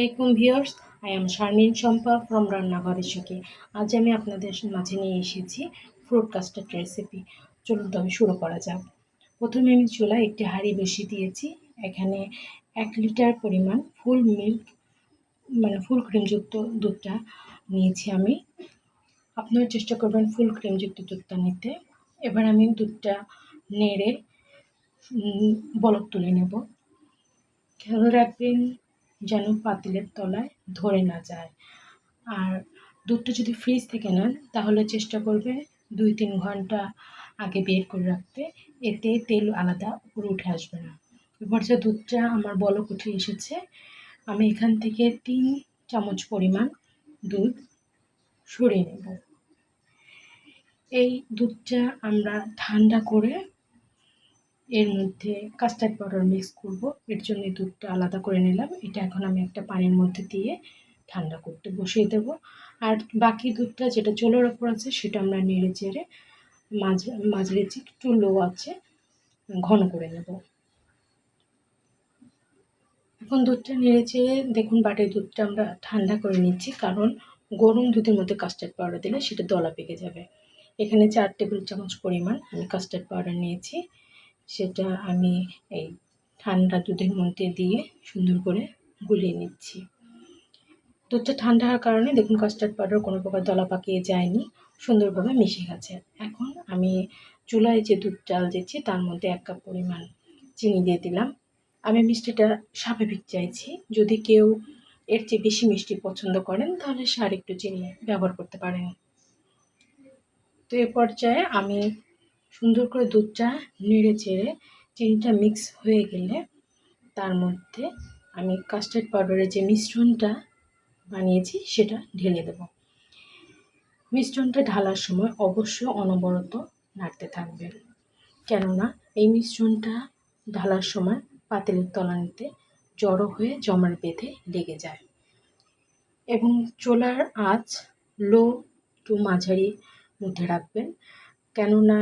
আলাইকুম viewers I am Sharmin Shampa from রান্নাঘরের সুখে আজ আমি আপনাদের মাঝে নিয়ে এসেছি ফ্রুট কাস্টার্ড রেসিপি চলুন তবে শুরু করা যাক। প্রথমে আমি চুলায় একটি হাঁড়ি বসিয়ে দিয়েছি। এখানে এক লিটার পরিমাণ ফুল মিল্ক মানে ফুল ক্রিমযুক্ত দুধটা নিয়েছি আমি। আপনারা চেষ্টা করবেন ফুল ক্রিমযুক্ত দুধটা নিতে। এবার আমি দুধটা নেড়ে বলক তুলে নেব। খেয়াল রাখবেন যেন পাতিলের তলায় ধরে না যায়। আর দুধটা যদি ফ্রিজ থেকে নেন, তাহলে চেষ্টা করবে দুই তিন ঘণ্টা আগে বের করে রাখতে। এতে তেল আলাদা উপরে উঠে আসবে না। এবার যে দুধটা আমার বলক উঠে এসেছে, আমি এখান থেকে তিন চামচ পরিমাণ দুধ সরিয়ে নেব। এই দুধটা আমরা ঠান্ডা করে এর মধ্যে কাস্টার্ড পাউডার মিক্স করব। এর জন্য দুধটা আলাদা করে নিলাম। এটা এখন আমি একটা পানির মধ্যে দিয়ে ঠান্ডা করতে বসিয়ে দেব। আর বাকি দুধটা যেটা চুলোর ওপর আছে, সেটা আমরা নেড়ে চেড়ে মাঝ, মাঝারি একটু লো আছে, ঘন করে নেব। এখন দুধটা নেড়ে চেড়ে দেখুন বাটির দুধটা আমরা ঠান্ডা করে নিচ্ছি, কারণ গরম দুধের মধ্যে কাস্টার্ড পাউডার দিলে সেটা দলা পেকে যাবে। এখানে চার টেবিল চামচ পরিমাণ আমি কাস্টার্ড পাউডার নিয়েছি। সেটা আমি এই ঠান্ডা দুধের মধ্যে দিয়ে সুন্দর করে গুলিয়ে নিচ্ছি। দুধটা ঠান্ডা হওয়ার কারণে দেখুন কাস্টার্ড পাউডার কোনো প্রকার দলা পাকিয়ে যায়নি, সুন্দরভাবে মিশে গেছে। এখন আমি চুলায় যে দুধ চাল দিচ্ছি তার মধ্যে এক কাপ পরিমাণ চিনি দিয়ে দিলাম। আমি মিষ্টিটা স্বাভাবিক চাইছি, যদি কেউ এর চেয়ে বেশি মিষ্টি পছন্দ করেন তাহলে সার একটু চিনি ব্যবহার করতে পারেন। তো এ পর্যায়ে আমি সুন্দর করে দুধটা নেড়ে চেড়ে চিনিটা মিক্স হয়ে গেলে তার মধ্যে আমি কাস্টার্ড পাউডারের যে মিশ্রণটা বানিয়েছি সেটা ঢেলে দেব। মিশ্রণটা ঢালার সময় অবশ্যই অনবরত নাড়তে থাকবেন কেননা এই মিশ্রণটা ঢালার সময় পাতিলের তলানিতে জড়ো হয়ে জমার বেঁধে লেগে যায়। এবং চোলার আঁচ লো টু মাঝারি মধ্যে রাখবেন। কেননা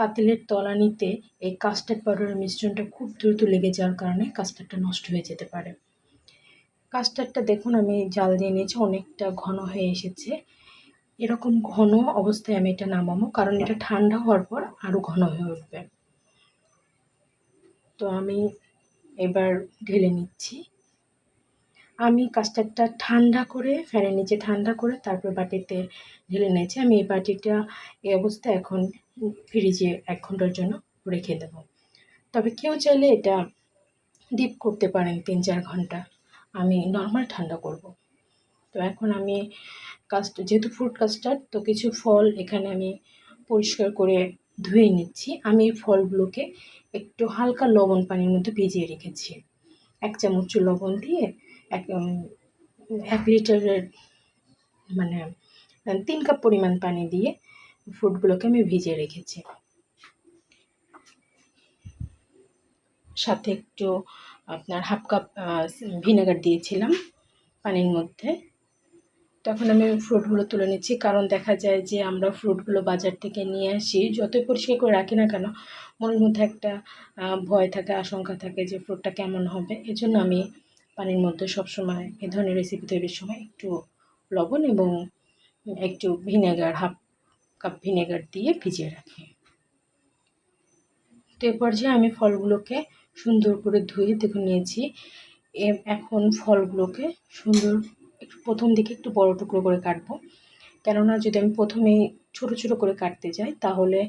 পাতিলের তলানিতে এই কাস্টার্ড পাউডারের মিশ্রণটা খুব দ্রুত লেগে যাওয়ার কারণে কাস্টার্ডটা নষ্ট হয়ে যেতে পারে। কাস্টার্ডটা দেখুন, আমি জাল দিয়ে নিয়েছি, অনেকটা ঘন হয়ে এসেছে। এরকম ঘন অবস্থায় আমি এটা নামাবো, কারণ এটা ঠান্ডা হওয়ার পর আরও ঘন হয়ে উঠবে। তো আমি এবার ঢেলে নিচ্ছি। আমি কাস্টার্ডটা ঠান্ডা করে, ফ্যানের নিচে ঠান্ডা করে তারপর বাটিতে ঢেলে নিয়েছি। আমি এই বাটিটা এই অবস্থায় এখন ফ্রিজে এক ঘণ্টার জন্য রেখে দেব। তবে কেউ চাইলে এটা ডিপ করতে পারেন তিন চার ঘণ্টা। আমি নর্মাল ঠান্ডা করব। তো এখন আমি কাস্ট, যেহেতু ফ্রুট কাস্টার্ড, তো কিছু ফল এখানে আমি পরিষ্কার করে ধুয়ে নিচ্ছি। আমি এই ফলগুলোকে একটু হালকা লবণ পানির মধ্যে ভিজিয়ে রেখেছি। এক চামচ লবণ দিয়ে এক এক লিটারের মানে তিন কাপ পরিমাণ পানি দিয়ে ফ্রুটগুলোকে আমি ভিজিয়ে রেখেছি। সাথে একটু আপনার হাফ কাপ ভিনেগার দিয়েছিলাম পানির মধ্যে। তখন আমি ফ্রুটগুলো তুলে নিচ্ছি, কারণ দেখা যায় যে আমরা ফ্রুটগুলো বাজার থেকে নিয়ে আসি, যতই পরিষ্কার করে রাখি না কেন, মনের মধ্যে একটা ভয় থাকে, আশঙ্কা থাকে যে ফ্রুটটা কেমন হবে। এজন্য আমি পানির মধ্যে সবসময় এ ধরনের রেসিপি তৈরির সময় একটু লবণ এবং একটু ভিনেগার হাফ কাপ ভিনেগার দিয়ে ভিজিয়ে রাখি। তো এ পর্যায়ে আমি ফলগুলোকে সুন্দর করে ধুয়ে দেখে নিয়েছি। এখন ফলগুলোকে সুন্দর একটু প্রথম দিকে একটু বড় টুকরো করে কাটবো। কেননা যদি আমি প্রথমে ছোট ছোট করে কাটতে যাই, তাহলে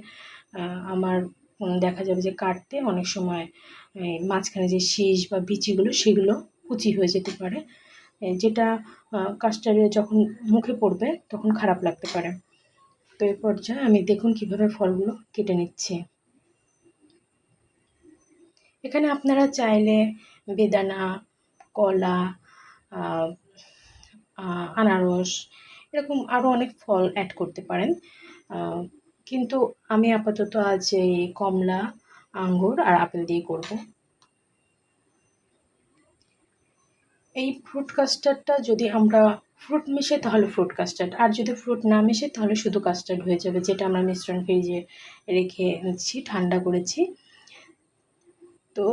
আমার দেখা যাবে যে কাটতে অনেক সময় মাঝখানে যে শীষ বা বিচিগুলো, সেগুলো কুচি হয়ে যেতে পারে। যেটা কাস্টারে যখন মুখে পড়বে তখন খারাপ লাগতে পারে। তো এই পর্যায়ে আমি দেখুন কীভাবে ফলগুলো কেটে নিচ্ছি। এখানে আপনারা চাইলে বেদানা, কলা আনারস, এরকম আরও অনেক ফল অ্যাড করতে পারেন। কিন্তু আমি আপাতত আজ এই কমলা, আঙ্গুর আর আপেল দিয়ে করব। এই ফ্রুট কাস্টার্ডটা যদি আমরা ফ্রুট মিশে তাহলে ফ্রুট কাস্টার্ড আর যদি ফ্রুট না মিশে তাহলে শুধু কাস্টার্ড হয়ে যাবে, যেটা আমরা মিশ্রণ ফ্রিজে রেখে নিচ্ছি ঠান্ডা করেছি। তো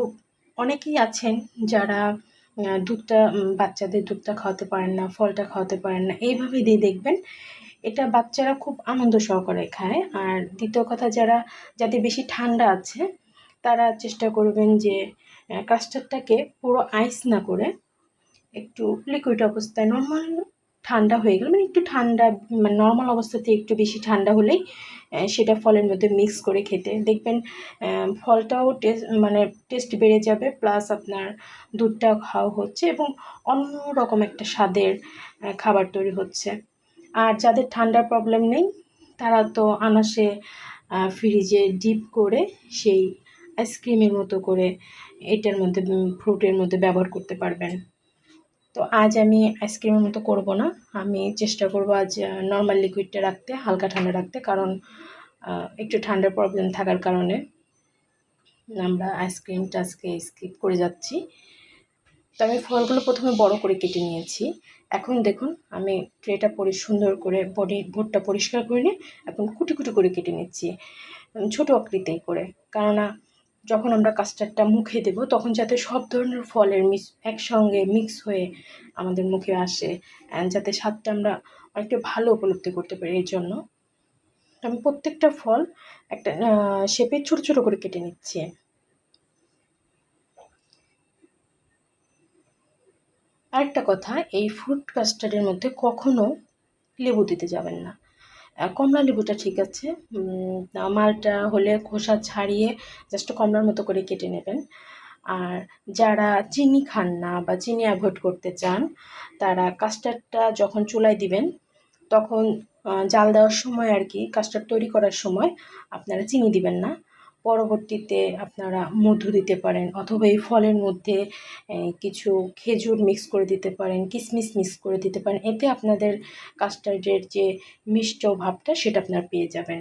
অনেকেই আছেন যারা দুধটা বাচ্চাদের দুধটা খাওয়াতে পারেন না, ফলটা খাওয়াতে পারেন না এইভাবে দিয়ে দেখবেন। এটা বাচ্চারা খুব আনন্দ সহকারে খায়, আর দ্বিতীয় কথা, যারা, যাদের বেশি ঠান্ডা আছে, তারা চেষ্টা করবেন যে কাস্টার্ডটাকে পুরো আইস না করে একটু লিকুইড অবস্থায় নর্মাল ঠান্ডা হয়ে গেল। মানে একটু ঠান্ডা মানে নর্মাল অবস্থাতে একটু বেশি ঠান্ডা হলেই সেটা ফলের মধ্যে মিক্স করে খেতে। দেখবেন ফলটাও টেস্ট মানে টেস্ট বেড়ে যাবে প্লাস আপনার দুধটাও খাওয়া হচ্ছে এবং অন্য রকম একটা স্বাদের খাবার তৈরি হচ্ছে। আর যাদের ঠান্ডার প্রবলেম নেই, তারা তো আনাসে ফ্রিজে ডিপ করে সেই আইসক্রিমের মতো করে এটার মধ্যে ফ্রুটের মধ্যে ব্যবহার করতে পারবেন। তো আজ আমি আইসক্রিমের মতো করব না। আমি চেষ্টা করব আজ নর্মাল লিকুইডটা রাখতে, হালকা ঠান্ডা রাখতে, কারণ একটু ঠান্ডার প্রবলেম থাকার কারণে আমরা আইসক্রিমটা আজকে স্কিপ করে যাচ্ছি। তো আমি ফলগুলো প্রথমে বড় করে কেটে নিয়েছি। এখন দেখুন, আমি ট্রেটা পরি, সুন্দর করে বডি ভোটটা পরিষ্কার করে নিয়ে এখন কুটি কুটি করে কেটে নিচ্ছি। ছোট আকৃতি করে, কেননা যখন আমরা কাস্টার্ডটা মুখে দেব, তখন যাতে সব ধরনের ফলের মিক্স একসঙ্গে মিক্স হয়ে আমাদের মুখে আসে and যাতে স্বাদটা আমরা অনেকটা ভালো উপলব্ধি করতে পারি এর জন্য। আমি প্রত্যেকটা ফল একটা শেপে ছোট ছোট করে কেটে নিচ্ছি। আরেকটা কথা, এই ফ্রুট কাস্টার্ডের মধ্যে কখনো লেবু দিতে যাবেন না। কমলা লেবুটা ঠিক আছে। মালটা হলে খোসা ছাড়িয়ে জাস্ট কমলার মতো করে কেটে নেবেন। আর যারা চিনি খান না বা চিনি অ্যাভয়েড করতে চান, তারা কাস্টার্ডটা যখন চুলায় দিবেন, তখন জাল দেওয়ার সময় আর কি কাস্টার্ড তৈরি করার সময় আপনারা চিনি দিবেন না। পরবর্তীতে আপনারা মধু দিতে পারেন অথবা এই ফলের মধ্যে কিছু খেজুর মিক্স করে দিতে পারেন কিশমিশ মিক্স করে দিতে পারেন, এতে আপনাদের কাস্টার্ডের যে মিষ্ট ভাবটা সেটা আপনারা পেয়ে যাবেন।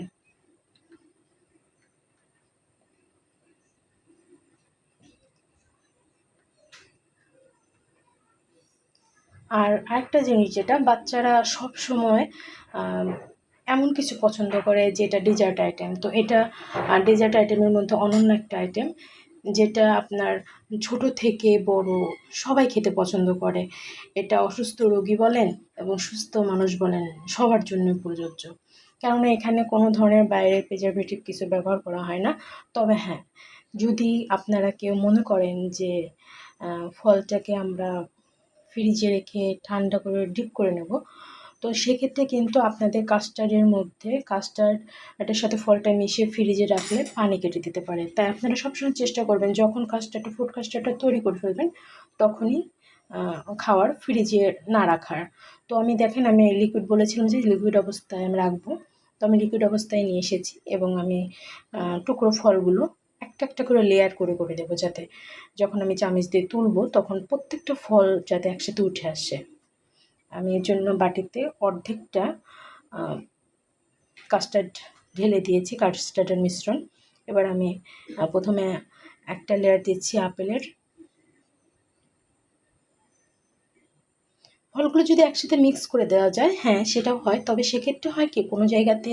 আর আরেকটা জিনিস যেটা বাচ্চারা সব সময় এমন কিছু পছন্দ করে যেটা ডেজার্ট আইটেম তো এটা ডেজার্ট আইটেমের মধ্যে অনন্য একটা আইটেম যেটা আপনার ছোট থেকে বড় সবাই খেতে পছন্দ করে। এটা অসুস্থ রোগী বলেন এবং সুস্থ মানুষ বলেন, সবার জন্য প্রযোজ্য। কেননা এখানে কোনো ধরনের বাইরের প্রিজারভেটিভ কিছু ব্যবহার করা হয় না। তবে হ্যাঁ যদি আপনারা কেউ মনে করেন যে ফলটাকে আমরা ফ্রিজে রেখে ঠান্ডা করে ডিপ করে নেব তো সেক্ষেত্রে কিন্তু আপনাদের কাস্টার্ডের মধ্যে কাস্টার্ড এটার সাথে ফলটা মিশিয়ে ফ্রিজে রাখলে পানি কেটে দিতে পারে। তাই আপনারা সবসময় চেষ্টা করবেন, যখন কাস্টার্ডটা ফুড কাস্টার্ডটা তৈরি করে ফেলবেন, তখনই খাওয়ার ফ্রিজে না রাখার। তো আমি দেখেন, আমি লিকুইড বলেছিলাম যে লিকুইড অবস্থায় আমি রাখব। তো আমি লিকুইড অবস্থায় নিয়ে এসেছি এবং আমি টুকরো ফলগুলো একটা একটা করে লেয়ার করে করে দেবো যাতে যখন আমি চামিচ দিয়ে তুলবো তখন প্রত্যেকটা ফল যাতে একসাথে উঠে আসে। আমি এর জন্য বাটিতে অর্ধেকটা কাস্টার্ড ঢেলে দিয়েছি কাস্টার্ডের মিশ্রণ। এবার আমি প্রথমে একটা লেয়ার দিচ্ছি আপেলের। ফলগুলো যদি একসাথে মিক্স করে দেওয়া যায় হ্যাঁ সেটাও হয়। তবে সেক্ষেত্রে হয় কি, কোনো জায়গাতে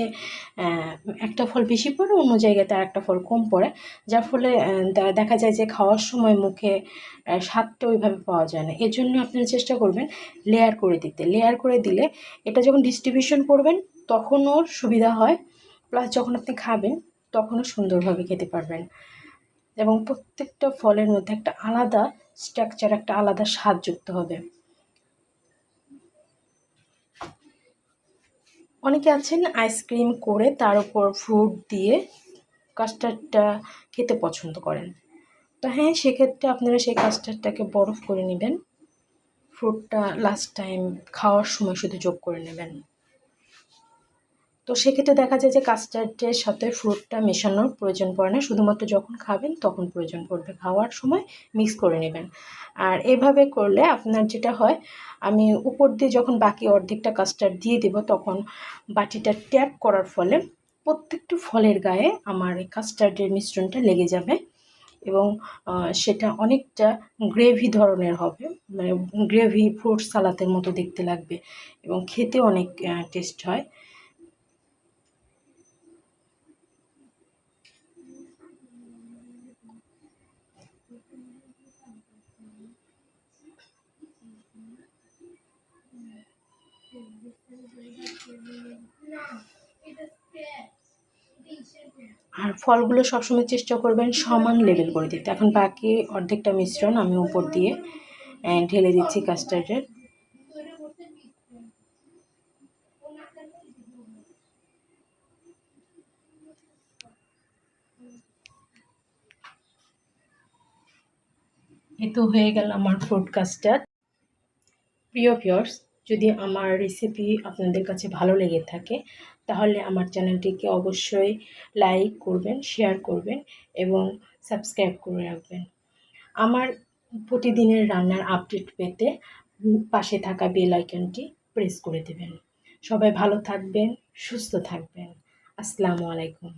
একটা ফল বেশি পড়ে, অন্য জায়গাতে আর একটা ফল কম পড়ে। যার ফলে দেখা যায় যে খাওয়ার সময় মুখে স্বাদটা ওইভাবে পাওয়া যায় না। এর জন্য আপনারা চেষ্টা করবেন লেয়ার করে দিতে। লেয়ার করে দিলে এটা যখন ডিস্ট্রিবিউশন করবেন, তখনও সুবিধা হয়। প্লাস যখন আপনি খাবেন, তখনও সুন্দরভাবে খেতে পারবেন। এবং প্রত্যেকটা ফলের মধ্যে একটা আলাদা স্ট্রাকচার একটা আলাদা স্বাদ যুক্ত হবে। অনেকে আছেন আইসক্রিম করে তার উপর ফ্রুট দিয়ে কাস্টার্ডটা খেতে পছন্দ করেন। তো হ্যাঁ সেক্ষেত্রে আপনারা সেই কাস্টার্ডটাকে বরফ করে নেবেন। ফ্রুটটা লাস্ট টাইম খাওয়ার সময় শুধু যোগ করে নেবেন। তো সেক্ষেত্রে দেখা যায় যে কাস্টার্ডের সাথে ফ্রুটটা মেশানোর প্রয়োজন পড়ে না। শুধুমাত্র যখন খাবেন তখন প্রয়োজন পড়বে। খাওয়ার সময় মিক্স করে নেবেন। আর এভাবে করলে আপনার যেটা হয়, আমি উপর দিয়ে যখন বাকি অর্ধেকটা কাস্টার্ড দিয়ে দেবো, তখন বাটিটা ট্যাপ করার ফলে প্রত্যেকটা ফলের গায়ে আমার এই কাস্টার্ডের মিশ্রণটা লেগে যাবে এবং সেটা অনেকটা গ্রেভি ধরনের হবে। মানে গ্রেভি ফ্রুট সালাদের মতো দেখতে লাগবে এবং খেতে অনেক টেস্ট হয়। ফলগুলো সবসময় চেষ্টা করবেন সমান লেভেল করে দিতে এখন বাকি অর্ধেকটা মিশ্রণ আমি উপর দিয়ে ঢেলে দিচ্ছি কাস্টার্ডের এ তো হয়ে গেল আমার ফ্রুট কাস্টার্ড প্রিয় ভিউয়ার্স যদি আমার রেসিপি আপনাদের কাছে ভালো লেগে থাকে, তাহলে আমার চ্যানেলটিকে অবশ্যই লাইক করবেন শেয়ার করবেন এবং সাবস্ক্রাইব করে রাখবেন। আমার প্রতিদিনের রান্নার আপডেট পেতে পাশে থাকা বেল আইকনটি প্রেস করে দেবেন। সবাই ভালো থাকবেন, সুস্থ থাকবেন। আসসালামু আলাইকুম।